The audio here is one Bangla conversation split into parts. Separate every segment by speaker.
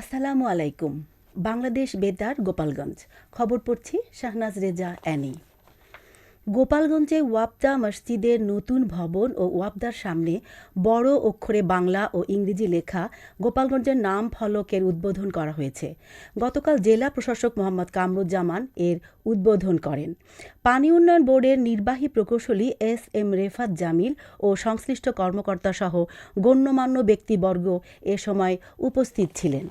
Speaker 1: আসসালামু আলাইকুম। বাংলাদেশ বেতার, গোপালগঞ্জ। খবর পড়ছি শাহনাজ রেজা, অ্যানি। গোপালগঞ্জে ওয়াপদা মসজিদের নতুন ভবন ও ওয়াপদার সামনে বড় অক্ষরে বাংলা ও ইংরেজি লেখা গোপালগঞ্জের নাম ফলকের উদ্বোধন করা হয়েছে। গতকাল জেলা প্রশাসক মোহাম্মদ কামরুজ্জামান এর উদ্বোধন করেন। পানি উন্নয়ন বোর্ডের নির্বাহী প্রকৌশলী এস এম রেফাত জামিল ও সংশ্লিষ্ট কর্মকর্তা সহ গণ্যমান্য ব্যক্তিবর্গ এ সময় উপস্থিত ছিলেন।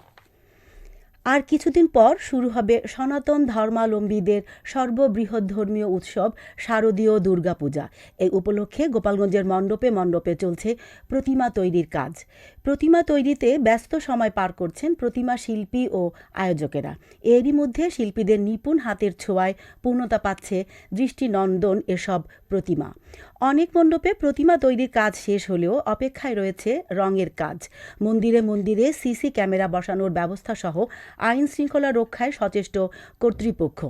Speaker 1: আর কিছুদিন পর শুরু হবে সনাতন ধর্মাবলম্বীদের সর্ববৃহৎ ধর্মীয় উৎসব শারদীয় দুর্গাপূজা। এই উপলক্ষে গোপালগঞ্জের মণ্ডপে মণ্ডপে চলছে প্রতিমা তৈরির কাজ। প্রতিমা তৈরিতে ব্যস্ত সময় পার করছেন প্রতিমা শিল্পী ও আয়োজকেরা। এরই মধ্যে শিল্পীদের নিপুণ হাতের ছোঁয়ায় পূর্ণতা পাচ্ছে দৃষ্টিনন্দন এসব প্রতিমা। অনেক মণ্ডপে প্রতিমা তৈরির কাজ শেষ হলেও অপেক্ষায় রয়েছে রঙের কাজ। মন্দিরে মন্দিরে সিসি ক্যামেরা বসানোর ব্যবস্থা সহ আইন শৃঙ্খলা রক্ষায় সচেষ্ট কর্তৃপক্ষ।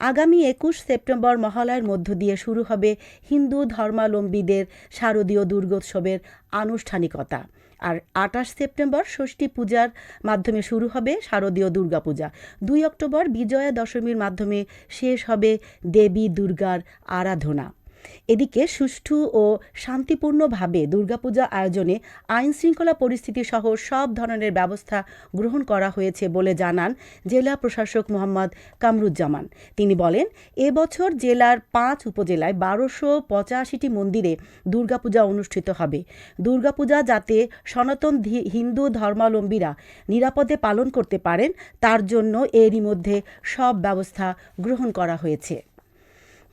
Speaker 1: আগামী একুশ সেপ্টেম্বর মহালয়ের মধ্য দিয়ে শুরু হবে হিন্দু ধর্মাবলম্বীদের শারদীয় দুর্গোৎসবের আনুষ্ঠানিকতা। আর আটাশ সেপ্টেম্বর ষষ্ঠী পূজার মাধ্যমে শুরু হবে শারদীয় দুর্গাপূজা। দুই অক্টোবর বিজয়া দশমীর মাধ্যমে শেষ হবে দেবী দুর্গার আরাধনা। এদিকে সুষ্ঠু ও শান্তিপূর্ণভাবে দুর্গাপূজা আয়োজনে আইন শৃঙ্খলা পরিস্থিতি সহ সব ধরনের ব্যবস্থা গ্রহণ করা হয়েছে বলে জানান জেলা প্রশাসক মোহাম্মদ কামরুজ্জামান। তিনি বলেন, এবছর জেলার পাঁচ উপজেলায় বারোশো পঁচাশিটি মন্দিরে দুর্গাপূজা অনুষ্ঠিত হবে। দুর্গাপূজা যাতে সনাতন হিন্দু ধর্মাবলম্বীরা নিরাপদে পালন করতে পারেন, তার জন্য এরই মধ্যে সব ব্যবস্থা গ্রহণ করা হয়েছে।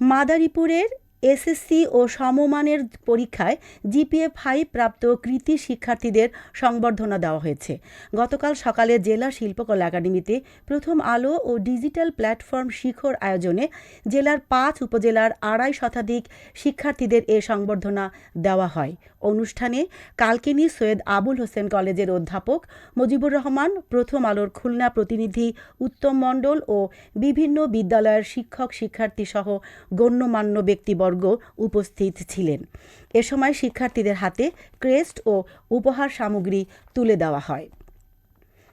Speaker 1: মাদারীপুরের এসএসসি ও সমমানের পরীক্ষায় জিপিএ ফাইভ প্রাপ্ত কৃতি শিক্ষার্থীদের সংবর্ধনা দেওয়া হয়েছে। গতকাল সকালে জেলা শিল্পকলা একাডেমিতে প্রথম আলো ও ডিজিটাল প্ল্যাটফর্ম শিখর আয়োজনে জেলার পাঁচ উপজেলার আড়াই শতাধিক শিক্ষার্থীদের এ সংবর্ধনা দেওয়া হয়। অনুষ্ঠানে কালকিনি সৈয়দ আবুল হোসেন কলেজের অধ্যাপক মুজিবুর রহমান, প্রথম আলোর খুলনা প্রতিনিধি উত্তম মণ্ডল ও বিভিন্ন বিদ্যালয়ের শিক্ষক শিক্ষার্থী সহ গণ্যমান্য ব্যক্তিবর্গ উপস্থিত ছিলেন। এ সময় শিক্ষার্থীদের হাতে ক্রেস্ট ও উপহার সামগ্রী তুলে দেওয়া হয়।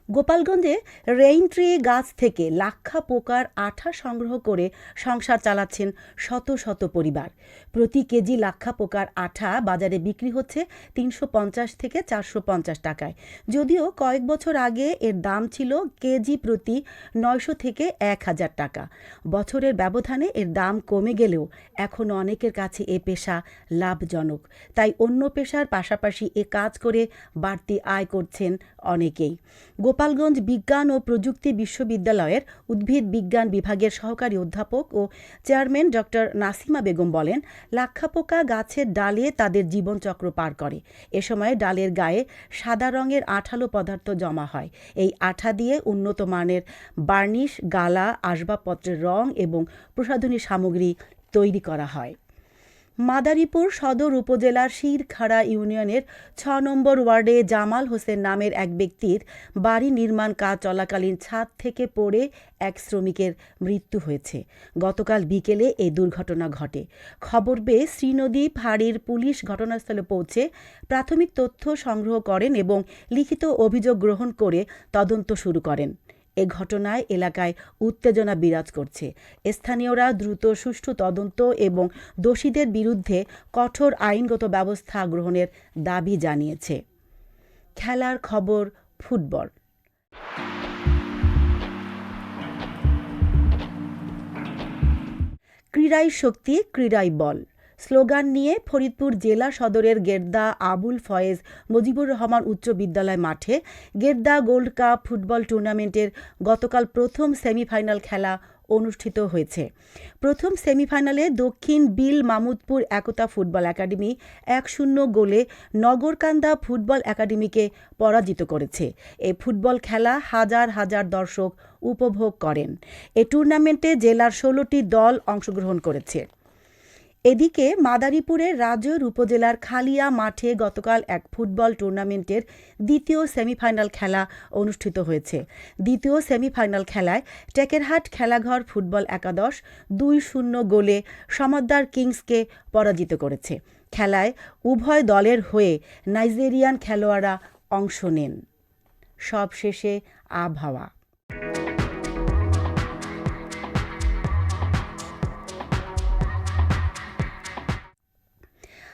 Speaker 1: গোপালগঞ্জে রেইন ট্রি গাছ থেকে লাক্ষা পোকার আঠা সংগ্রহ করে সংসার চালাচ্ছেন শত শত পরিবার। প্রতি কেজি লাক্ষা পোকার আঠা বাজারে বিক্রি হচ্ছে তিনশো পঞ্চাশ থেকে চারশো পঞ্চাশ টাকায়। যদিও কয়েক বছর আগে এর দাম ছিল কেজি প্রতি নয়শো থেকে এক হাজার টাকা। বছরের ব্যবধানে এর দাম কমে গেলেও এখনও অনেকের কাছে এ পেশা লাভজনক। তাই অন্য পেশার পাশাপাশি এ কাজ করে বাড়তি আয় করছেন অনেকেই। গোপালগঞ্জ বিজ্ঞান ও প্রযুক্তি বিশ্ববিদ্যালয়ের উদ্ভিদ বিজ্ঞান বিভাগের সহকারী অধ্যাপক ও চেয়ারম্যান ডক্টর নাসিমা বেগম বলেন, লাক্ষাপোকা গাছের ডালে তাদের জীবনচক্র পার করে। এ সময় ডালের গায়ে সাদা রঙের আঠালো পদার্থ জমা হয়। এই আঠা দিয়ে উন্নত মানের বার্নিশ, গালা, আসবাবপত্রের রং এবং প্রসাধনী সামগ্রী তৈরি করা হয়। মাদারীপুর সদর উপজেলার শিরখাড়া ইউনিয়নের ছ নম্বর ওয়ার্ডে জামাল হোসেন নামের এক ব্যক্তির বাড়ি নির্মাণ কাজ চলাকালীন ছাদ থেকে পড়ে এক শ্রমিকের মৃত্যু হয়েছে। গতকাল বিকেলে এই দুর্ঘটনা ঘটে। খবর পেয়ে শ্রীনদী ফাঁড়ির পুলিশ ঘটনাস্থলে পৌঁছে প্রাথমিক তথ্য সংগ্রহ করেন এবং লিখিত অভিযোগ গ্রহণ করে তদন্ত শুরু করেন। এ ঘটনায় এলাকায় উত্তেজনা বিরাজ করছে। স্থানীয়রা দ্রুত সুষ্ঠু তদন্ত এবং দোষীদের বিরুদ্ধে কঠোর আইনগত ব্যবস্থা গ্রহণের দাবি জানিয়েছে। খেলার খবর, ফুটবল। ক্রীড়াই শক্তি ক্রীড়াই বল। স্লোগান নিয়ে ফরিদপুর জেলা সদরের গেরদা আবুল ফয়েজ মুজিবুর রহমান উচ্চ বিদ্যালয় মাঠে গেরদা গোল্ড কাপ ফুটবল টুর্নামেন্টের গতকাল প্রথম সেমিফাইনাল খেলা অনুষ্ঠিত হয়েছে। প্রথম সেমিফাইনালে দক্ষিণ বিল মামুদপুর একতা ফুটবল একাডেমি এক শূন্য গোলে নগরকান্দা ফুটবল একাডেমিকে পরাজিত করেছে। এই ফুটবল খেলা হাজার হাজার দর্শক উপভোগ করেন। এ টুর্নামেন্টে জেলার ষোলোটি দল অংশগ্রহণ করেছে। এদিকে মাদারীপুরের রাজৈর উপজেলার খালিয়া মাঠে গতকাল এক ফুটবল টুর্নামেন্টের দ্বিতীয় সেমিফাইনাল খেলা অনুষ্ঠিত হয়েছে। দ্বিতীয় সেমিফাইনাল খেলায় টেকেরহাট খেলাঘর ফুটবল একাদশ দুই শূন্য গোলে সমাদ্দার কিংসকে পরাজিত করেছে। খেলায় উভয় দলের হয়ে নাইজেরিয়ান খেলোয়াড়রা অংশ নেন। সব শেষে আবহাওয়া।